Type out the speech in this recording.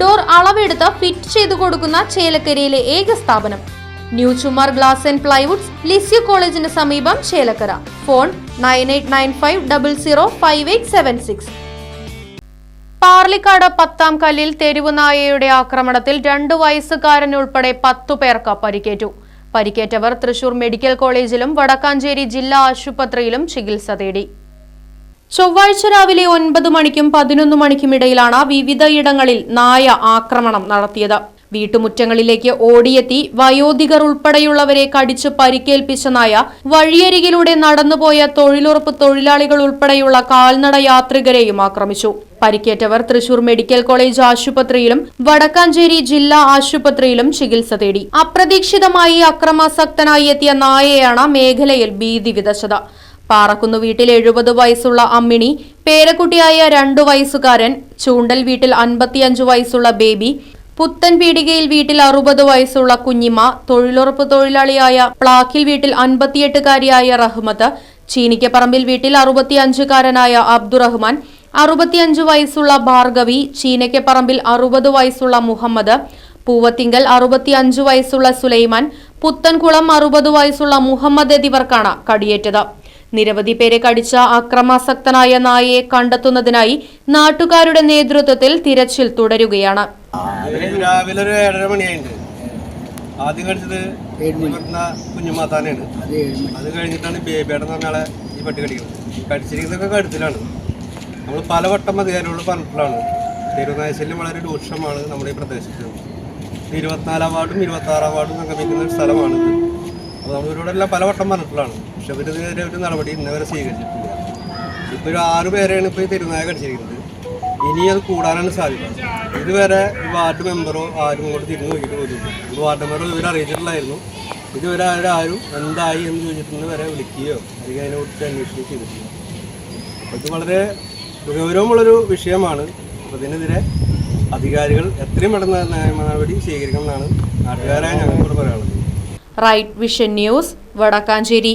Door അളവെടുത്ത് fit ചെയ്തു കൊടുക്കുന്ന ചേലക്കരയിലെ ഏക സ്ഥാപനം. New Chumar glass and plywoods Lisieux കോളേജിന് സമീപം Chelakkara. Phone nine eight nine five double zero five eight seven six. Parlikkad പത്താം കല്ലിൽ തെരുവുനായയുടെ ആക്രമണത്തിൽ രണ്ടു വയസ്സുകാരൻ ഉൾപ്പെടെ പത്തു പേർക്ക് പരിക്കേറ്റു. പരിക്കേറ്റവർ തൃശൂർ മെഡിക്കൽ കോളേജിലും വടക്കാഞ്ചേരി ജില്ലാ ആശുപത്രിയിലും ചികിത്സ തേടി. ചൊവ്വാഴ്ച രാവിലെ ഒൻപത് മണിക്കും പതിനൊന്ന് മണിക്കും ഇടയിലാണ് വിവിധയിടങ്ങളിൽ നായ ആക്രമണം നടത്തിയത്. വീട്ടുമുറ്റങ്ങളിലേക്ക് ഓടിയെത്തി വയോധികർ ഉൾപ്പെടെയുള്ളവരെ കടിച്ചു പരിക്കേൽപ്പിച്ച നായ വഴിയരികിലൂടെ നടന്നുപോയ തൊഴിലുറപ്പ് തൊഴിലാളികൾ ഉൾപ്പെടെയുള്ള കാൽനട യാത്രികരെയും ആക്രമിച്ചു. പരിക്കേറ്റവർ തൃശൂർ മെഡിക്കൽ കോളേജ് ആശുപത്രിയിലും വടക്കാഞ്ചേരി ജില്ലാ ആശുപത്രിയിലും ചികിത്സ തേടി. അപ്രതീക്ഷിതമായി അക്രമാസക്തനായി എത്തിയ നായയാണ് മേഖലയിൽ ഭീതി വിതച്ചത്. പാറക്കുന്ന് വീട്ടിൽ എഴുപത് വയസ്സുള്ള അമ്മിണി പേരക്കുട്ടിയായ രണ്ടു വയസ്സുകാരൻ ചൂണ്ടൽ വീട്ടിൽ അൻപത്തിയഞ്ചു വയസ്സുള്ള ബേബി പുത്തൻ പീടികയിൽ വീട്ടിൽ അറുപത് വയസ്സുള്ള കുഞ്ഞിമ തൊഴിലുറപ്പ് തൊഴിലാളിയായ പ്ലാക്കിൽ വീട്ടിൽ അൻപത്തിയെട്ടുകാരിയായ റഹ്മത്ത് ചീനിക്കപ്പറമ്പിൽ വീട്ടിൽ അറുപത്തിയഞ്ചുകാരനായ അബ്ദുറഹ്മാൻ അറുപത്തിയഞ്ച് വയസ്സുള്ള ഭാർഗവി ചീനക്കപ്പറമ്പിൽ അറുപത് വയസ്സുള്ള മുഹമ്മദ് പൂവത്തിങ്കൽ അറുപത്തിയഞ്ച് വയസ്സുള്ള സുലൈമാൻ പുത്തൻകുളം അറുപത് വയസ്സുള്ള മുഹമ്മദ് എന്നിവർക്കാണ് കടിയേറ്റത്. നിരവധി പേരെ കടിച്ച അക്രമാസക്തനായ നായയെ കണ്ടെത്തുന്നതിനായി നാട്ടുകാരുടെ നേതൃത്വത്തിൽ തിരച്ചിൽ തുടരുകയാണ്. രാവിലെ ഒരു ഏഴര മണിയായിട്ടുണ്ട് ആദ്യം കടിച്ചത് കുഞ്ഞുമാത്താനാണ്. അത് കഴിഞ്ഞിട്ടാണ് ബേബിയുടെ നമ്മളെ ഈ പട്ടി കടിക്കുന്നത് കടിച്ചിരിക്കുന്നതൊക്കെ കടുത്തിലാണ് നമ്മൾ പലവട്ടം അധികാരികളോട് പറഞ്ഞിട്ടുള്ളതാണ്. തെരുവുനായശല്യം വളരെ രൂക്ഷമാണ് നമ്മുടെ ഈ പ്രദേശത്ത്. ഇരുപത്തിനാലാം വാർഡും ഇരുപത്തി ആറാം വാർഡും സംഗമിക്കുന്ന ഒരു സ്ഥലമാണ് അപ്പോൾ നമ്മൾ ഇവരോടെല്ലാം പലവട്ടം പറഞ്ഞിട്ടുള്ളതാണ്. പക്ഷെ ഒരു നടപടി ഇന്നവരെ സ്വീകരിച്ചിട്ടില്ല. ഇപ്പോൾ ഒരു ആറ് പേരെയാണ് ഇപ്പോൾ ഈ തെരുവുനായ കടിച്ചിരിക്കുന്നത് ഇനി അത് കൂടാനാണ് സാധ്യത. ഇതുവരെ ഈ വാർഡ് മെമ്പറോ ആരും ഇങ്ങോട്ട് തിരിഞ്ഞു നോക്കിയിട്ട് പോലും ഈ വാർഡ് മെമ്പറോ ഇവരെ അറിയിച്ചിട്ടില്ലായിരുന്നു ഇതുവരെ അവരാരും എന്തായി എന്ന് ചോദിച്ചിട്ടുണ്ട് വരെ വിളിക്കുകയോ അല്ലെങ്കിൽ അതിനെക്കുറിച്ച് അന്വേഷിക്കുകയോ ചെയ്തിട്ടില്ല. അപ്പോൾ ഇത് വളരെ ഗൗരവമുള്ളൊരു വിഷയമാണ്. അപ്പോൾ ഇതിനെതിരെ അധികാരികൾ എത്രയും പെട്ടെന്ന് നിയമ നടപടി സ്വീകരിക്കണം എന്നാണ് നാട്ടുകാരായ ഞങ്ങളോട് പറയാനുള്ളത്. Right vision news Vadakkanchery.